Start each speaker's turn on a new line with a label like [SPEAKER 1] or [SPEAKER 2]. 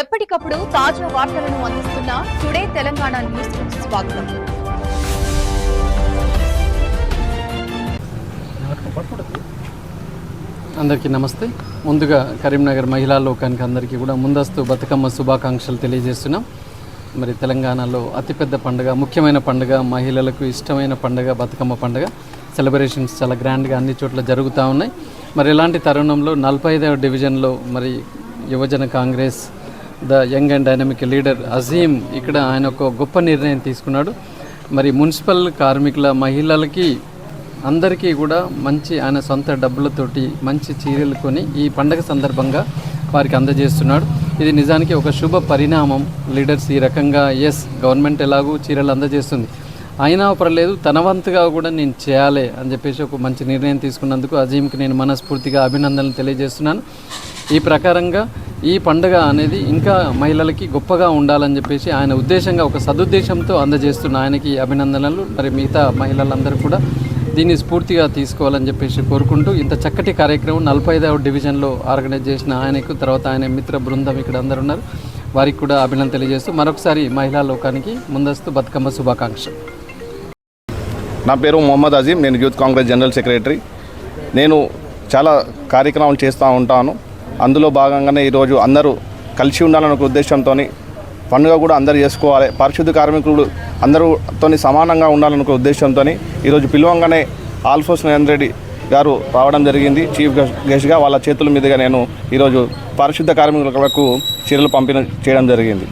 [SPEAKER 1] ఎప్పటికప్పుడు తాజా వార్తలను అందిస్తున్న టుడే తెలంగాణ న్యూస్ స్వాగతం.
[SPEAKER 2] అందరికీ నమస్తే. ముందుగా కరీంనగర్ మహిళా లోకానికి అందరికీ కూడా ముందస్తు బతుకమ్మ శుభాకాంక్షలు తెలియజేస్తున్నాం. మరి తెలంగాణలో అతిపెద్ద పండుగ ముఖ్యమైన పండుగ మహిళలకు ఇష్టమైన పండుగ బతుకమ్మ పండుగ. సెలబ్రేషన్స్ చాలా గ్రాండ్గా అన్ని చోట్ల జరుగుతూ ఉన్నాయి. మరి ఇలాంటి తరుణంలో నలభై ఐదవ డివిజన్లో మరి యువజన Congress the young and dynamic leader Azeem ఇక్కడ ఆయన ఒక గొప్ప నిర్ణయం తీసుకున్నాడు. మరి మున్సిపల్ కార్మికుల మహిళలకి అందరికీ కూడా మంచి ఆయన సొంత డబ్బులతోటి మంచి చీరలు కొని ఈ పండగ సందర్భంగా వారికి అందజేస్తున్నాడు. ఇది నిజానికి ఒక శుభ పరిణామం. లీడర్స్ ఈ రకంగా ఎస్ గవర్నమెంట్ ఎలాగూ చీరలు అందజేస్తుంది. అయినా పర్లేదు తన వంతుగా కూడా నేను చేయాలి అని చెప్పేసి ఒక మంచి నిర్ణయం తీసుకున్నందుకు అజీంకి నేను మనస్ఫూర్తిగా అభినందనలు తెలియజేస్తున్నాను. ఈ ప్రకారంగా ఈ పండుగ అనేది ఇంకా మహిళలకి గొప్పగా ఉండాలని చెప్పేసి ఆయన ఉద్దేశంగా ఒక సదుద్దేశంతో అందజేస్తున్న ఆయనకి అభినందనలు. మరి మిగతా మహిళలందరూ కూడా దీన్ని స్ఫూర్తిగా తీసుకోవాలని చెప్పేసి కోరుకుంటూ ఇంత చక్కటి కార్యక్రమం నలభై ఐదవ డివిజన్లో ఆర్గనైజ్ చేసిన ఆయనకు తర్వాత ఆయన మిత్ర బృందం ఇక్కడ అందరు ఉన్నారు. వారికి కూడా అభినందన తెలియజేస్తూ మరొకసారి మహిళా లోకానికి ముందస్తు బతుకమ్మ శుభాకాంక్ష
[SPEAKER 3] నా పేరు మొహమ్మద్ అజీం నేను యూత్ కాంగ్రెస్ జనరల్ సెక్రటరీ. నేను చాలా కార్యక్రమాలు చేస్తూ ఉంటాను. అందులో భాగంగానే ఈరోజు అందరూ కలిసి ఉండాలనే ఒక ఉద్దేశంతో పండుగ కూడా అందరూ చేసుకోవాలి. పారిశుద్ధ కార్మికులు అందరూతో సమానంగా ఉండాలనే ఒక ఉద్దేశంతో ఈరోజు పిలవంగానే ఆల్ఫోస్ నరేంద్ర రెడ్డి గారు రావడం జరిగింది. చీఫ్ గెస్ట్గా వాళ్ళ చేతుల మీదుగా నేను ఈరోజు పారిశుద్ధ కార్మికులకు చీరలు పంపిణీ చేయడం జరిగింది.